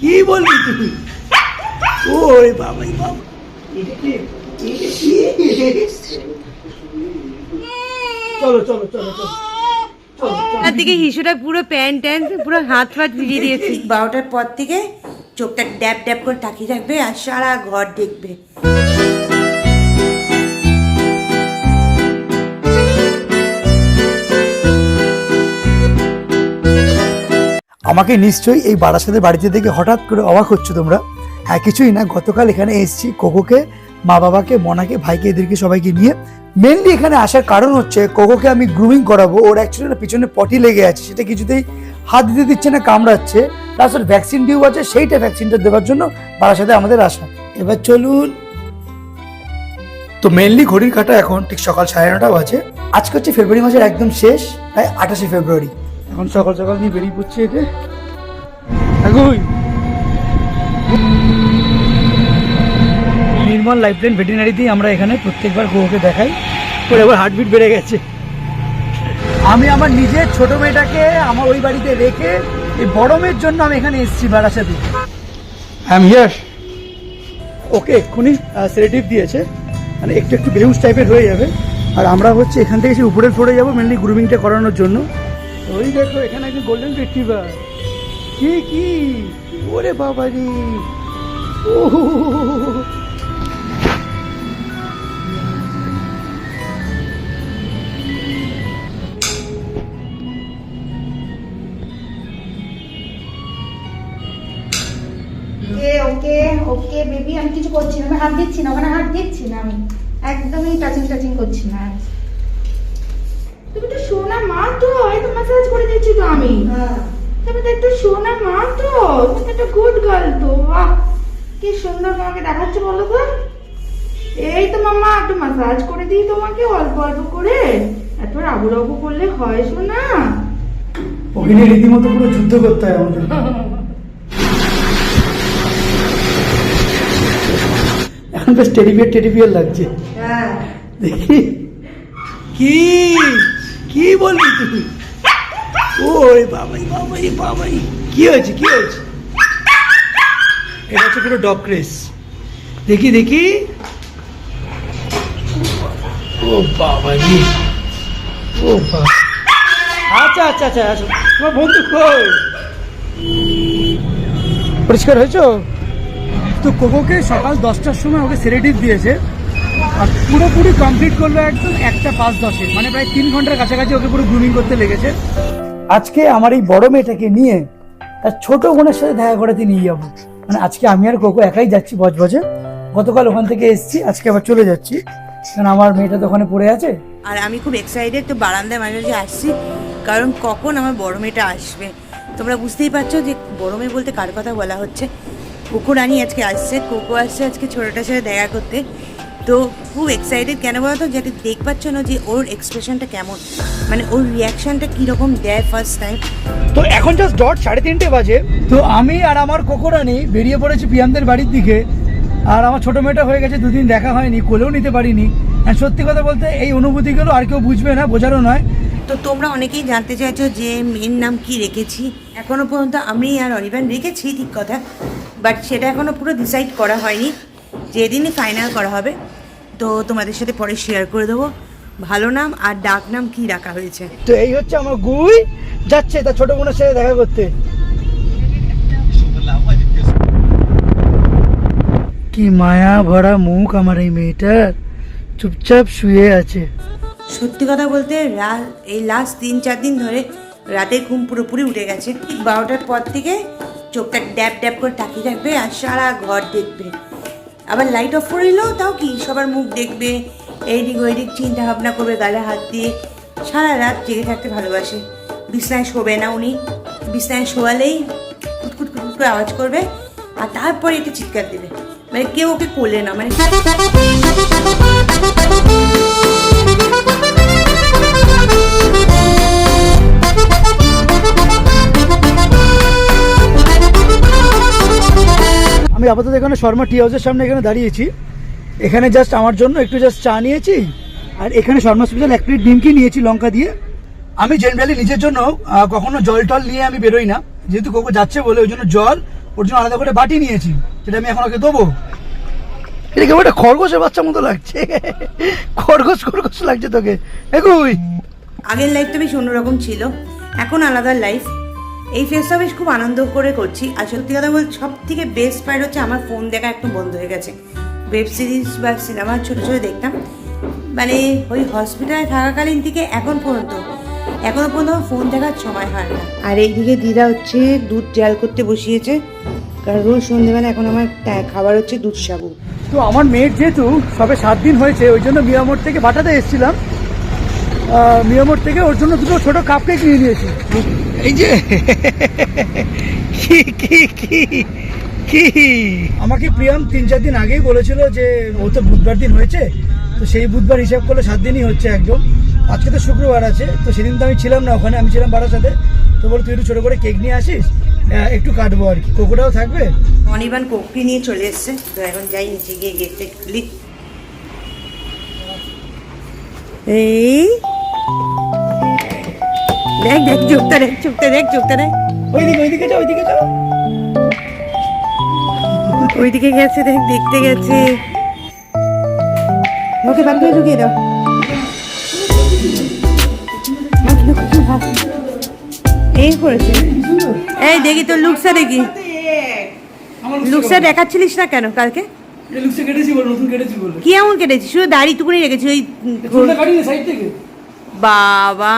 কি বললি তুই? ওরে বাবাই বাবা। চলো চলো চলো চলো। তার দিকে হিসুটা পুরো প্যান্ট ট্যান্ট পুরো হাত ফাত ভিজিয়ে দিয়েছে। বারোটার পর থেকে চোখটা ড্যাব ড্যাব করে তাকিয়ে থাকবে আর সারা ঘর দেখবে। আমাকে নিশ্চয়ই এই বারাসাতের বাড়িতে দেখে হঠাৎ করে অবাক হচ্ছে তোমরা। হ্যাঁ কিছুই না, গতকাল এখানে এসেছি কোকোকে, মা বাবাকে, মনাকে, ভাইকে, এদেরকে, সবাইকে নিয়ে। মেনলি এখানে আসার কারণ হচ্ছে কোকোকে আমি গ্রুমিং করাবো, ওর অ্যাকচুয়ালি পিছনে পটি লেগে আছে, সেটা কিছুতেই হাত দিতে দিচ্ছে না, কামড়াচ্ছে। ওর ভ্যাকসিন ডিউ আছে, সেইটা ভ্যাকসিনটা দেওয়ার জন্য বারাসাতে আমাদের আসা। এবার চলুন। তো মেনলি ঘড়ির কাটা এখন ঠিক সকাল সাড়ে নটা বাজে। আজকে হচ্ছে ফেব্রুয়ারি মাসের একদম শেষ, প্রায় আঠাশে ফেব্রুয়ারি এখন সকাল সকাল নিয়ে বেরিয়ে পড়ছি একে। এগুই। নির্মল লাইফলাইন ভেটেরিনারিতেই আমরা এখানে প্রত্যেকবার গোকে দেখাই। ওর এবার হার্টবিট বেড়ে গেছে। আমি আমার নিজের ছোট মেয়েটাকে আমার ওই বাড়িতে রেখে এই বড় মেয়ের জন্য আমি এখানে এসেছি বারাসাতে। আই এম হিয়ার ওকে এক্ষুনি সেরেটিভ দিয়েছে। মানে একটু একটু বেহুস টাইপের হয়ে যাবে। আর আমরা হচ্ছে এখান থেকে সে উপরের ফ্লোরে যাব মেনলি গ্রুমিংটা করানোর জন্য। ওই দেখো, এখানে একজন গোল্ডেন রিট্রিভার কি কি? ওরে বাবা রে। ও ওকে ওকে বেবি আমি কিছু করছি না। আমি হাত দিচ্ছি না, ওখানে হাত দিচ্ছি না আমি। একদমই টাচিং টাচিং করছি না। মা তো এই তো ম্যাসাজ করে দিচ্ছি তো আমি। তুমি তো একটু সোনা মা তো তুমি তো একটা গুড গার্ল তো বাহ। কি সুন্দর তোমাকে দেখাচ্ছে বলো তো। এই তো মামা একটু ম্যাসাজ করে দিই তোমাকে অল্প অল্প করে। এত রাবু রাবু করলে হয় সোনা। ওকে নিয়ে রীতিমতো পুরো যুদ্ধ করতে হয় আমাদের এখন বেশ টেডিবিয়ার টেডিবিয়ার লাগছে। হ্যাঁ। দেখি। কি? কি বলবি তুই? ওরে বাবাই বাবাই বাবাই। কি হয়েছে কি হয়েছে? এটা হচ্ছে পুরো ডগ ক্রেস দেখি দেখি। ও বাবা জি ও বাবা। আচ্ছা আচ্ছা আচ্ছা আচ্ছা। তোমার বন্ধু কই? পরিষ্কার হয়েছো? তো কোকোকে সকাল দশটার সময় ওকে সেরেটিভ দিয়েছে। পুরোপুরি কমপ্লিট করল একদম একটা পাঁচ দশে মানে প্রায় তিন ঘণ্টার কাছাকাছি ওকে পুরো গ্রুমিং করতে লেগেছে। আজকে আমার এই বড় মেয়েটাকে নিয়ে তার ছোট বোনের সাথে দেখা করাতে নিয়ে যাব। মানে আজকে আমি আর কোকো একাই যাচ্ছি বজবজে। গতকাল ওখান থেকে এসেছি আজকে আবার চলে যাচ্ছি। কারণ আমার মেয়েটা তো ওখানে পড়ে আছে। আর আমি খুব এক্সাইটেড তো বারান্দায় মাঝে মাঝে আসছি কারণ কখন আমার বড় মেয়েটা আসবে? তোমরা বুঝতেই পারছ যে বড় মেয়ে বলতে কার কথা বলা হচ্ছে? কোকো রানী আজকে আসছে কোকো আসছে আজকে ছোটোটার সাথে দেখা করতে। তো খুব এক্সাইটেড কেন বলতো? যাতে দেখ পাচ্ছ না যে ওর এক্সপ্রেশনটা কেমন? মানে ওর রিয়াকশনটা কীরকম দেয় ফার্স্ট টাইম তো এখন জাস্ট ডট সাড়ে তিনটে বাজে। তো আমি আর আমার কোকোরানি বেরিয়ে পড়েছি পিয়ামদের বাড়ির দিকে। আর আমার ছোট মেয়েটা হয়ে গেছে দুদিন দেখা হয়নি কোলেও নিতে পারিনি। আর সত্যি কথা বলতে এই অনুভূতিগুলো আর কেউ বুঝবে না বোঝারও নয়। তো তোমরা অনেকেই জানতে চাইছো যে মেয়ের নাম কি রেখেছি? এখনও পর্যন্ত আমি আর অনিবান রেখেছি ঠিক কথা। বাট সেটা এখনও পুরো ডিসাইড করা হয়নি। যেদিনই ফাইনাল করা হবে তো তোমাদের সাথে পরে শেয়ার করে দেবো। ভালো নাম আর ডাক নাম কি রাখা হয়েছে? তো এই হচ্ছে আমার গুই। যাচ্ছে তার ছোট বোনের সাথে দেখা করতে। কি মায়া ভরা মুখ আমার এই মেয়েটার। চুপচাপ শুয়ে আছে। সত্যি কথা বলতে এই লাস্ট তিন চার দিন ধরে রাতে ঘুম পুরোপুরি উঠে গেছে। বারোটার পর থেকে চোখটা ড্যাব ড্যাব করে তাকিয়ে থাকবে আর সারা ঘর দেখবে। আবার লাইট অফ করে এলেও তাও কি? সবার মুখ দেখবে, এইদিক ওইদিক চিন্তা ভাবনা করবে, গালে হাত দিয়ে সারা রাত জেগে থাকতে ভালোবাসে। বিছনায় শোবে না উনি। বিছনায় শোয়ালেই কুটকুট কুটকুট করে আওয়াজ করবে আর তারপরে একটু চিৎকার দেবে। মানে কেউ ওকে কোলে না মানে আমি আপাতত এখানে শর্মা টি হাউসের সামনে এখানে দাঁড়িয়েছি। এখানে জাস্ট আমার জন্য একটু জাস্ট চা নিয়েছি, আর এখানে শর্মা স্পেশাল এক প্লেট ডিমকি নিয়েছি লঙ্কা দিয়ে। আমি জেনারেলি নিজের জন্য কখনো জল টল নিয়ে আমি বেরোই না। যেহেতু কোকো যাচ্ছে বলে ওই জন্য জল, ওর জন্য আলাদা করে বাটি নিয়েছি, যেটা আমি এখন ওকে দেবো। এটা কেমন একটা খরগোশের বাচ্চা মতো লাগছে? খরগোশ খরগোশ লাগছে তোকে। এগুই আগের লাইফটা বেশ অন্যরকম ছিল। এখন আলাদা লাইফ এই ফেসটা বেশ খুব আনন্দ করে করছি। আর সত্যি কথা বলতে সব থেকে বেস্ট পার্ট হচ্ছে আমার ফোন দেখা একটু বন্ধ হয়ে গেছে। ওয়েব সিরিজ বা সিনেমা ছোটো ছোটো দেখতাম। মানে ওই হসপিটালে থাকাকালীন থেকে এখন পর্যন্ত এখনও পর্যন্ত আমার ফোন দেখার সময় হয় না। আর এইদিকে দিদা হচ্ছে দুধ জাল করতে বসিয়েছে। কারণ রোজ সন্ধ্যেবেলা এখন আমার খাবার হচ্ছে দুধ সাবু। তো আমার মেয়ের যেহেতু সবে সাত দিন হয়েছে ওই জন্য মিয়ামোর থেকে বাটাতে এসেছিলাম। মিয়ামোর থেকে ওর জন্য দুটো ছোট কাপ কেক নিয়ে নিয়েছি। এই যে কি কি কি কি? আমাকে প্রিয়াম তিন চার দিন আগেই বলেছিল যে ও তো বুধবার দিন হয়েছে তো সেই বুধবার হিসাব করলে সাত দিনই হচ্ছে একদম। আজকে তো শুক্রবার আছে তো সেদিন তো আমি ছিলাম না ওখানে আমি ছিলাম বাড়ার সাথে তো বলে তুই একটু ছোটো করে কেক নিয়ে আসিস? একটু কাটবো আর কি। কোকোটাও থাকবে? অনিবান কোকটি নিয়ে চলে এসছে। তো এখন যাই নিচে গিয়ে গেটটা খুলি এই দেখ দেখ চোখটা দেখ চোখটা দেখ চোখটা দেখ। ওইদিকে ওইদিকে যাও ওইদিকে যাও। ওইদিকে গেছে দেখ দেখতে গেছে। ওকে বাড়ি করে ঢুকিয়ে দাও। এই করেছে। এই দেখি তোর লুকসা দেখি। লুকসা দেখাচ্ছিলিস না কেন কালকে? কেটেছি কেটেছি কি এমন কেটেছিস? শুধু দাড়ি টুকুনি রেখেছি ওই বাবা।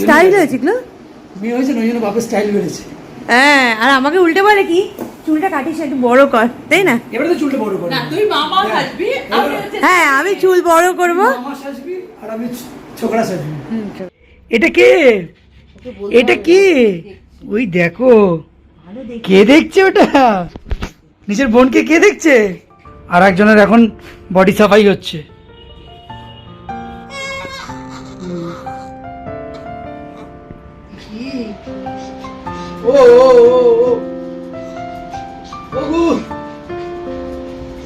স্টাইল হয়েছে এগুলো? মেয়ে হয়েছে না ওই জন্য বাপের স্টাইল বেড়েছে। হ্যাঁ আর আমাকে উল্টে বলে কি? চুলটা কাটিস একটু বড় কর তাই না? এবারে তো চুলটা বড় করে তুই মামা থাকবি আমি হ্যাঁ আমি চুল বড় করব। মামা সাজবি আর আমি ছোকরা সাজবি। এটা কে? এটা কে? ওই দেখো। কে দেখছে ওটা? নিজের বোনকে কে দেখছে? আর একজনের এখন বডি সাফাই হচ্ছে। ও ওগু।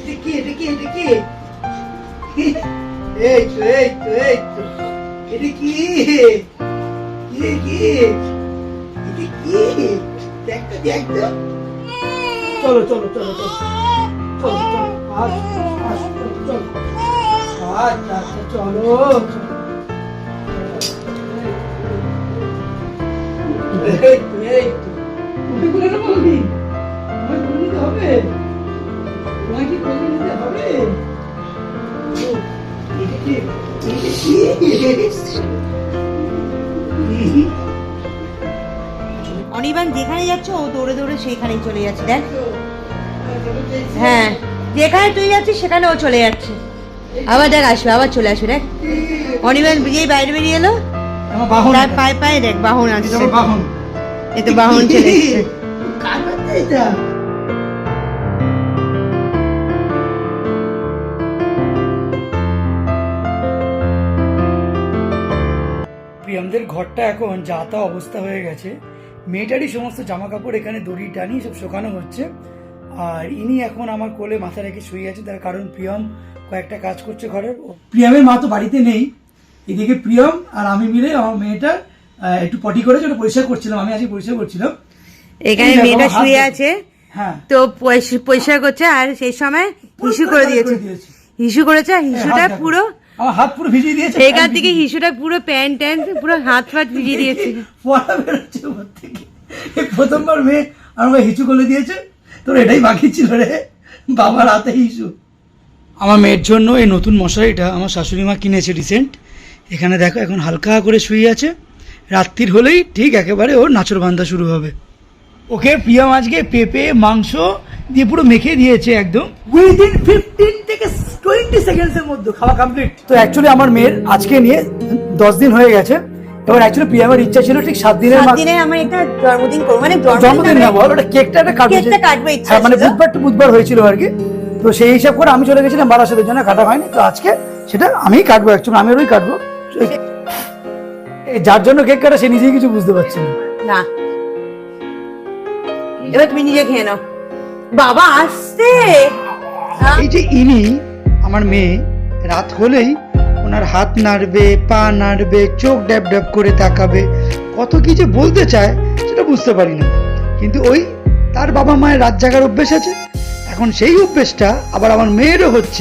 দেখি দেখি দেখি এই তো এই তো এই তো। এটা দেখ দেখ। চলো চলো চলো চলো। চলো চলো। আচ্ছা আচ্ছা চলো। তো। এই তো উঠে বলে না বলবি। তোমায় বলে নিতে হবে। তোমায় কি বলে নিতে হবে? ও, এটা কি এটা কি অনিবান যেখানে যাচ্ছে ও দৌড়ে দৌড়ে সেইখানেই চলে যাচ্ছে দেখ। হ্যাঁ যেখানে তুই যাচ্ছিস সেখানে ও চলে যাচ্ছে। আবার দেখ আসবে আবার চলে আসবে দেখ। অনিবান যেই বাইরে বেরিয়ে এলো তার পায়ে পায়ে দেখ বাহন আছে বাহন। এই তো বাহন চলে এটা? প্রিয়মদের ঘরটা এখন যা তা অবস্থা হয়ে গেছে। মেয়েটারই সমস্ত জামা কাপড় এখানে দড়ি টানি সব শোকানো হচ্ছে। আর ইনি এখন আমার কোলে মাথা রেখে শুয়ে আছে তার কারণ প্রিয়ম কয়েকটা কাজ করছে ঘরের। ও- প্রিয়মের মা তো বাড়িতে নেই। এদিকে প্রিয়ম আর আমি মিলে আমার মেয়েটা আহ, একটু পটি ওটা পরিষ্কার করছিলাম আমি আজকে পরিষ্কার করছিলাম। এখানে মেয়েটা শুয়ে আছে। হ্যাঁ। তো পয়সা- পয়সা করছে আর সেই সময় হিসু করে দিয়েছে। হিসু করেছে আর হিসুটা পুরো আমার হাত পুরো ভিজিয়ে দিয়েছে এখান থেকে হিসুটা পুরো প্যান্ট ট্যান্ট পুরো হাত ফাত ভিজিয়ে দিয়েছে। পড়া বেরোচ্ছে ওর থেকে। প্রথমবার মেয়ে আমাকে হিচু করে দিয়েছে তোর এটাই বাকি ছিল রে। বাবার হাতে আমার মেয়ের জন্য এই নতুন মশারিটা আমার শাশুড়ি মা কিনেছে রিসেন্ট এখানে দেখো এখন হালকা করে শুয়ে আছে। রাত্রির হলেই ঠিক একেবারে ওর নাচর বান্ধা শুরু হবে। ওকে প্রিয়া মাছকে পেঁপে মাংস দিয়ে পুরো মেখে দিয়েছে একদম। উইদিন ফিফটিন থেকে টোয়েন্টি সেকেন্ডসের মধ্যে খাওয়া কমপ্লিট তো অ্যাকচুয়ালি আমার মেয়ের আজকে নিয়ে দশ দিন হয়ে গেছে। এবার অ্যাকচুয়ালি প্রিয়ামের ইচ্ছা ছিল ঠিক সাত দিনের সাত দিনে আমার একটা জন্মদিন করব মানে জন্মদিন না বল ওটা কেকটা একটা কাটবো কেকটা কাটবো ইচ্ছা হ্যাঁ মানে বুধবার টু বুধবার হয়েছিল আর কি। তো সেই হিসাব করে আমি চলে গেছিলাম বারাসাতের জন্য কাটা হয়নি। তো আজকে সেটা আমিই কাটবো অ্যাকচুয়ালি আমি ওই কাটবো। যার জন্য কেক কাটা সে নিজেই কিছু বুঝতে পারছে না। না। এবার তুমি নিজে খেয়ে নাও। বাবা আসতে এই যে ইনি আমার মেয়ে রাত হলেই ওনার হাত নাড়বে পা নাড়বে চোখ ড্যাব ড্যাব করে তাকাবে। কত কি যে বলতে চায় সেটা বুঝতে পারি না। কিন্তু ওই তার বাবা মায়ের রাত জাগার অভ্যেস আছে। এখন সেই অভ্যেসটা আবার আমার মেয়েরও হচ্ছে।